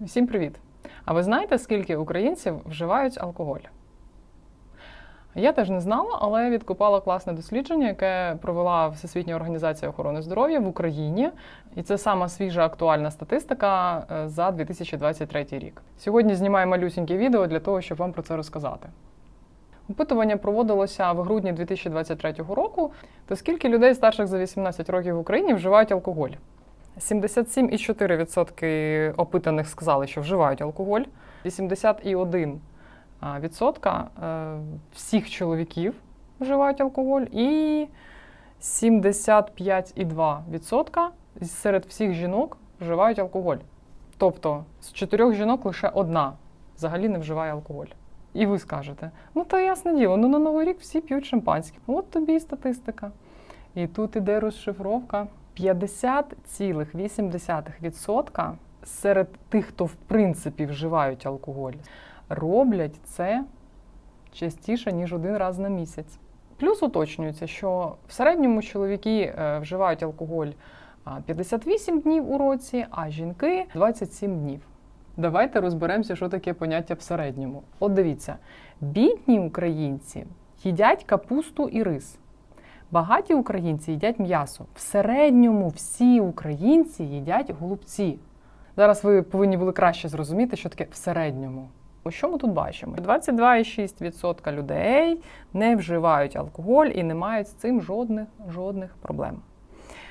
Всім привіт! А ви знаєте, скільки українців вживають алкоголь? Я теж не знала, але відкопала класне дослідження, яке провела Всесвітня організація охорони здоров'я в Україні. І це сама свіжа актуальна статистика е, за 2023 рік. Сьогодні знімаю малюсіньке відео для того, щоб вам про це розказати. Опитування проводилося в грудні 2023 року. То скільки людей старших за 18 років в Україні вживають алкоголь? 77,4% опитаних сказали, що вживають алкоголь. 81% відсотка е, всіх чоловіків вживають алкоголь, і 75,2% серед всіх жінок вживають алкоголь. Тобто з чотирьох жінок лише одна взагалі не вживає алкоголь. І ви скажете, ну то ясне діло, ну на Новий рік всі п'ють шампанське. От тобі і статистика. І тут іде розшифровка. 50,8% серед тих, хто в принципі вживають алкоголь, роблять це частіше, ніж один раз на місяць. Плюс уточнюється, що в середньому чоловіки е, вживають алкоголь 58 днів у році, а жінки 27 днів. Давайте розберемося, що таке поняття в середньому. От дивіться, бідні українці їдять капусту і рис. Багаті українці їдять м'ясо. В середньому всі українці їдять голубці. Зараз ви повинні були краще зрозуміти, що таке в середньому. Що ми тут бачимо? 22,6% людей не вживають алкоголь і не мають з цим жодних жодних проблем.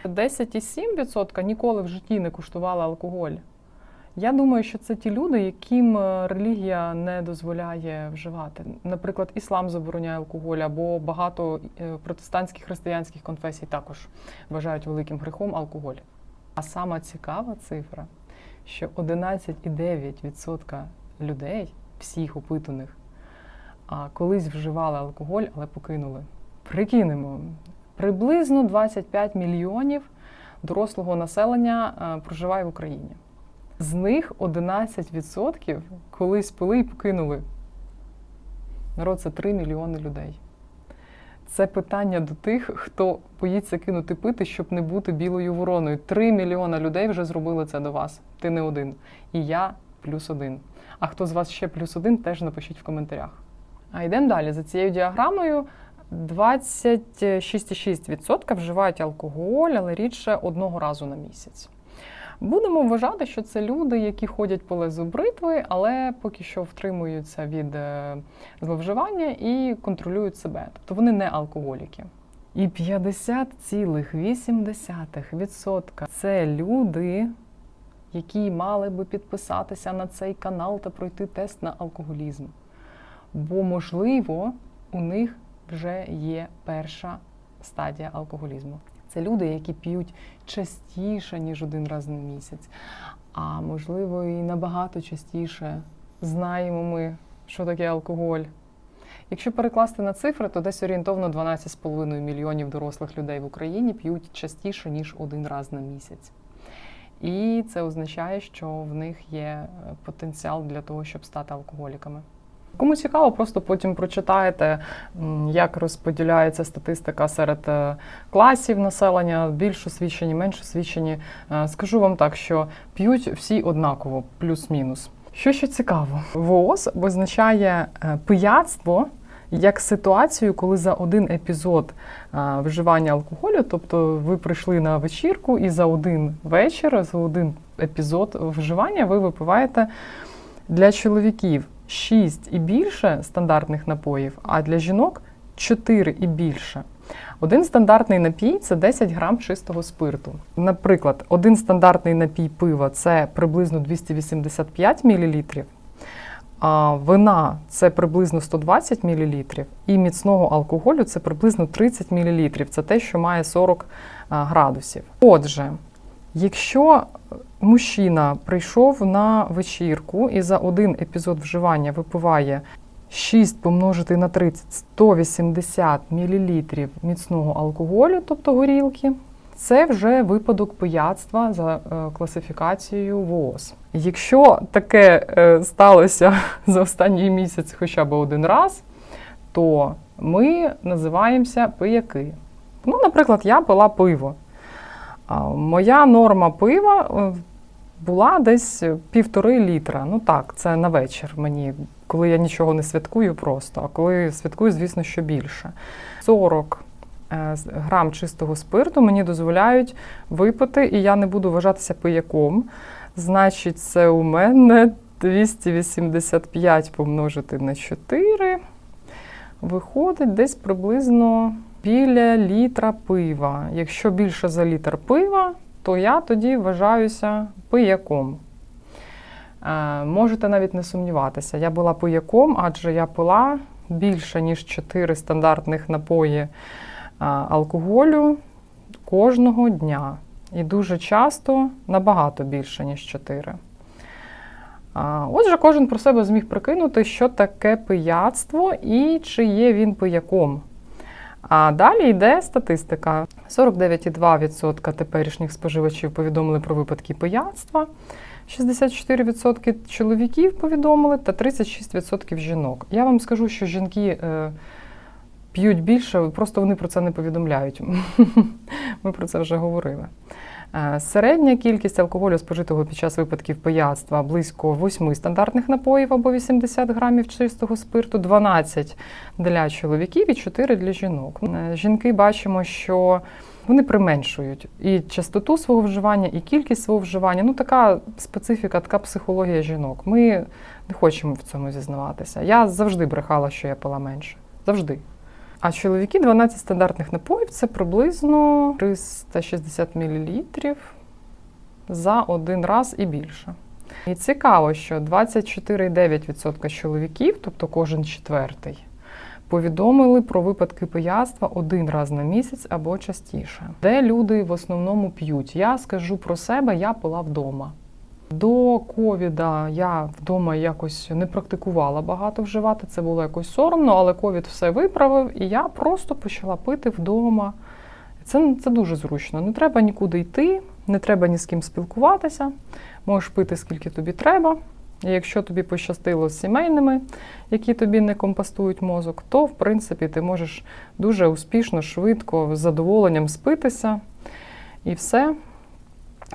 10,7% ніколи в житті не куштували алкоголь. Я думаю, що це ті люди, яким е, релігія не дозволяє вживати. Наприклад, іслам забороняє алкоголь, або багато е, протестантських християнських конфесій також вважають великим грехом алкоголь. А сама цікава цифра, що 11,9% людей, всіх опитаних, колись вживали алкоголь, але покинули. Прикинемо, приблизно 25 мільйонів дорослого населення е, проживає в Україні. З них 11% колись пили і покинули. Народ це 3 мільйони людей. Це питання до тих, хто боїться кинути пити, щоб не бути білою вороною. 3 мільйона людей вже зробили це до вас. Ти не один. І я плюс один. А хто з вас ще плюс один, теж напишіть в коментарях. А йдемо далі. За цією діаграмою 26,6% вживають алкоголь, але рідше одного разу на місяць. Будемо вважати, що це люди, які ходять по лезу бритви, але поки що втримуються від е, зловживання і контролюють себе. Тобто вони не алкоголіки. І 50,8% це люди, які мали би підписатися на цей канал та пройти тест на алкоголізм. Бо, можливо, у них вже є перша стадія алкоголізму. Це люди, які п'ють частіше, ніж один раз на місяць. А можливо, і набагато частіше знаємо ми, що таке алкоголь. Якщо перекласти на цифри, то десь орієнтовно 12,5 мільйонів дорослих людей в Україні п'ють частіше, ніж один раз на місяць. І це означає, що в них є потенціал для того, щоб стати алкоголіками. Кому цікаво, просто потім прочитаєте, як розподіляється статистика серед е, класів населення, більш освічені, менш освічені. Е, Скажу вам так, що п'ють всі однаково, плюс-мінус. Що ще цікаво, ВООЗ визначає е, пияцтво як ситуацію, коли за один епізод вживання алкоголю, тобто ви прийшли на вечірку і за один вечір, за один епізод вживання ви випиваєте для чоловіків. 6 і більше стандартних напоїв, а для жінок 4 і більше. Один стандартний напій це 10 грам чистого спирту. Наприклад, один стандартний напій пива це приблизно 285 мл, а вина це приблизно 120 мл, і міцного алкоголю це приблизно 30 мл. Це те, що має 40 градусів. Отже, Якщо мужчина прийшов на вечірку і за один епізод вживання випиває 6 помножити на 30 180 мл міцного алкоголю, тобто горілки, це вже випадок пияцтва за е, класифікацією ВООЗ. Якщо таке е, сталося за останній місяць хоча б один раз, то ми називаємося пияки. Ну, наприклад, я пила пиво. Моя норма пива була десь півтори літра. Ну так, це на вечір мені, коли я нічого не святкую просто, а коли святкую, звісно, що більше. 40 е, грам чистого спирту мені дозволяють випити, і я не буду вважатися пияком. Значить, це у мене 285 помножити на 4. Виходить десь приблизно біля літра пива. Якщо більше за літр пива, то я тоді вважаюся пияком. Е, можете навіть не сумніватися. Я була пияком, адже я пила більше, ніж 4 стандартних напої е, алкоголю кожного дня. І дуже часто набагато більше, ніж 4. Отже, кожен про себе зміг прикинути, що таке пияцтво і чи є він пияком. А далі йде статистика. 49,2% теперішніх споживачів повідомили про випадки пияцтва, 64% чоловіків повідомили та 36% жінок. Я вам скажу, що жінки е, п'ють більше, просто вони про це не повідомляють. Ми про це вже говорили. Е, Середня кількість алкоголю спожитого під час випадків пияцтва близько 8 стандартних напоїв або 80 грамів чистого спирту, 12 для чоловіків і 4 для жінок. Е, Жінки бачимо, що вони применшують і частоту свого вживання, і кількість свого вживання. Ну, така специфіка, така психологія жінок. Ми не хочемо в цьому зізнаватися. Я завжди брехала, що я пила менше. Завжди. А чоловіки 12 стандартних напоїв це приблизно 360 мл за один раз і більше. І цікаво, що 24,9% чоловіків, тобто кожен четвертий, повідомили про випадки пияцтва один раз на місяць або частіше. Де люди в основному п'ють? Я скажу про себе, я пила вдома. До ковіда я вдома якось не практикувала багато вживати. Це було якось соромно, але ковід все виправив, і я просто почала пити вдома. Це, це дуже зручно. Не треба нікуди йти, не треба ні з ким спілкуватися. Можеш пити скільки тобі треба. І якщо тобі пощастило з сімейними, які тобі не компостують мозок, то в принципі ти можеш дуже успішно, швидко, з задоволенням спитися і все.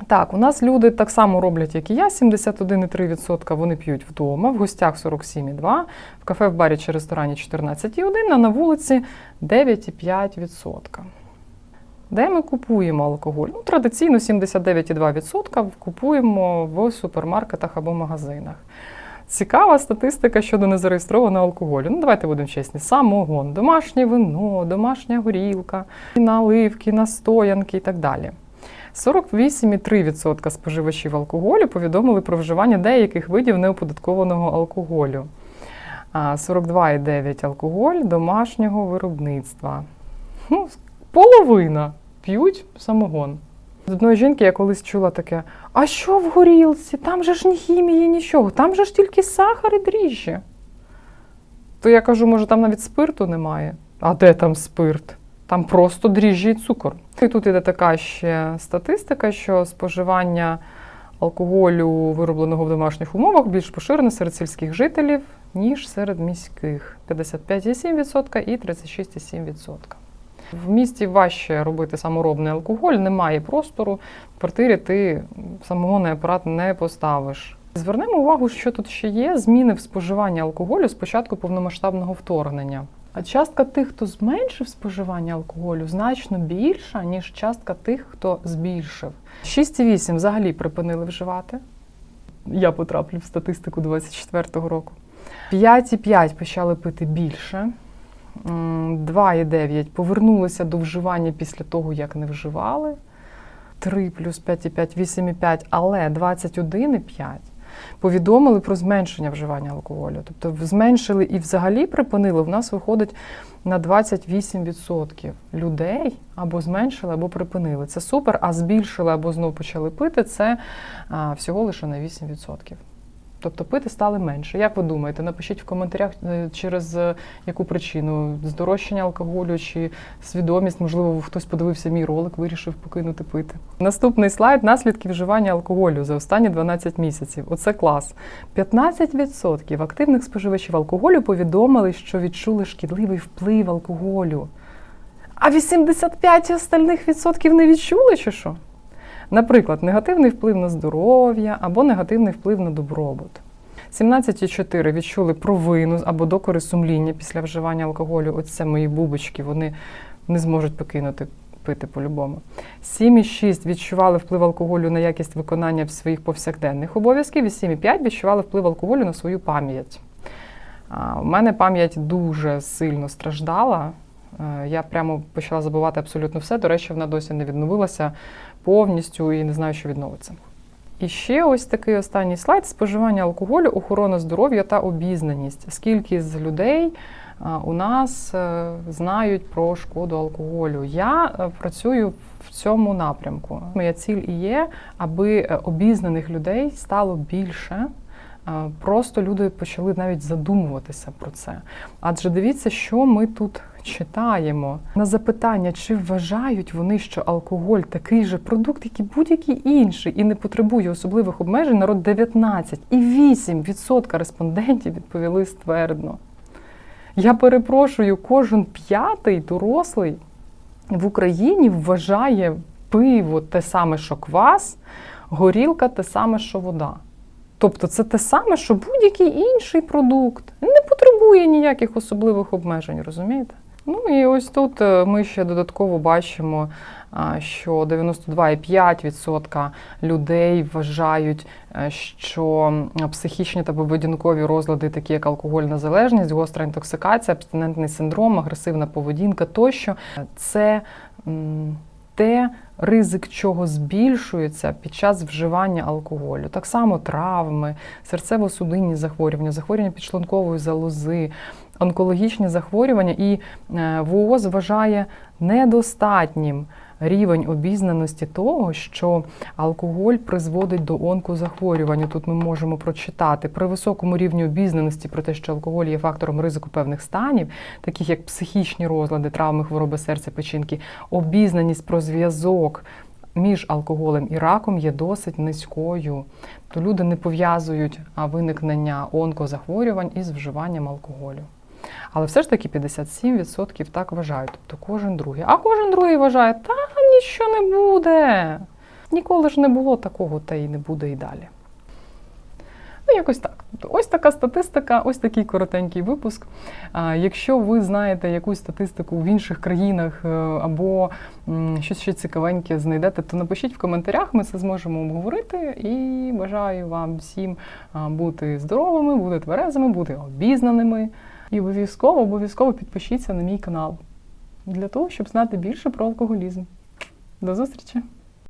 Так, у нас люди так само роблять, як і я. 71,3% вони п'ють вдома, в гостях 47,2%, в кафе, в барі чи ресторані 14,1%, а на вулиці 9,5%. Де ми купуємо алкоголь? Ну, традиційно 79,2% купуємо в супермаркетах або магазинах. Цікава статистика щодо незареєстрованого алкоголю. Ну, давайте будемо чесні: самогон, домашнє вино, домашня горілка, наливки, настоянки і так далі. 48,3% споживачів алкоголю повідомили про вживання деяких видів неоподаткованого алкоголю. 42,9% алкоголь домашнього виробництва. Ну, половина п'ють самогон. З одної жінки я колись чула таке: а що в горілці? Там же ж ні хімії, нічого, там же ж тільки сахар і дріжджі. То я кажу, може, там навіть спирту немає. А де там спирт? Там просто дріжджі і цукор. І тут іде така ще статистика, що споживання алкоголю, виробленого в домашніх умовах, більш поширене серед сільських жителів, ніж серед міських 55,7% і 36,7%. В місті важче робити саморобний алкоголь, немає простору. В квартирі ти самогонний апарат не поставиш. Звернемо увагу, що тут ще є зміни в споживанні алкоголю з початку повномасштабного вторгнення. А частка тих, хто зменшив споживання алкоголю, значно більша, ніж частка тих, хто збільшив. 6,8 взагалі припинили вживати. Я потраплю в статистику 24-го року. 5,5 почали пити більше. 2,9 повернулися до вживання після того, як не вживали. 3 плюс 5,5, 8,5, але 21,5 повідомили про зменшення вживання алкоголю. Тобто зменшили і взагалі припинили. В нас виходить на 28% людей або зменшили, або припинили. Це супер, а збільшили або знову почали пити це всього лише на 8%. Тобто пити стали менше. Як ви думаєте? Напишіть в коментарях, е, через е, яку причину здорожчання алкоголю чи свідомість, можливо, хтось подивився мій ролик, вирішив покинути пити. Наступний слайд наслідки вживання алкоголю за останні 12 місяців. Оце клас. 15% активних споживачів алкоголю повідомили, що відчули шкідливий вплив алкоголю. А 85 остальних відсотків не відчули, чи що? Наприклад, негативний вплив на здоров'я або негативний вплив на добробут. 17,4 відчули провину або докори сумління після вживання алкоголю. Ось це мої бубочки, вони не зможуть покинути пити по-любому. 7,6 відчували вплив алкоголю на якість виконання своїх повсякденних обов'язків, і 7,5 відчували вплив алкоголю на свою пам'ять. У мене пам'ять дуже сильно страждала. Е, Я прямо почала забувати абсолютно все. До речі, вона досі не відновилася повністю і не знаю, що відновиться. І ще ось такий останній слайд: споживання алкоголю, охорона здоров'я та обізнаність. Скільки з людей у нас е, знають про шкоду алкоголю? Я е, працюю в цьому напрямку. Моя ціль і є, аби е, обізнаних людей стало більше. А, Просто люди почали навіть задумуватися про це. Адже дивіться, що ми тут читаємо. На запитання, чи вважають вони, що алкоголь такий же продукт, як і будь-який інший, і не потребує особливих обмежень, народ 19 і 8% респондентів відповіли ствердно. Я перепрошую, кожен п'ятий дорослий в Україні вважає пиво те саме, що квас, горілка те саме, що вода. Тобто це те саме, що будь-який інший продукт. Не потребує ніяких особливих обмежень, розумієте? Ну і ось тут е, ми ще додатково бачимо, що 92,5% людей вважають, е, що психічні та поведінкові розлади, такі як алкогольна залежність, гостра інтоксикація, абстинентний синдром, агресивна поведінка тощо, це те, ризик чого збільшується під час вживання алкоголю. Так само травми, серцево-судинні захворювання, захворювання підшлункової залози, онкологічні захворювання, і ВОЗ ВООЗ вважає недостатнім рівень обізнаності того, що алкоголь призводить до онкозахворювання. Тут ми можемо прочитати при високому рівні обізнаності про те, що алкоголь є фактором ризику певних станів, таких як психічні розлади, травми, хвороби серця, печінки, обізнаність про зв'язок. Між алкоголем і раком є досить низькою, то люди не пов'язують виникнення онкозахворювань із вживанням алкоголю. Але все ж таки 57% так вважають, тобто кожен другий. А кожен другий вважає, та нічого не буде. Ніколи ж не було такого, та й не буде і далі. Ну, якось так. Тобто Ось така статистика, ось такий коротенький випуск. Якщо ви знаєте якусь статистику в інших країнах е, або щось ще цікавеньке знайдете, то напишіть в коментарях, ми це зможемо обговорити. І бажаю вам всім бути здоровими, бути тверезими, бути обізнаними. І обов'язково, обов'язково підпишіться на мій канал для того, щоб знати більше про алкоголізм. До зустрічі!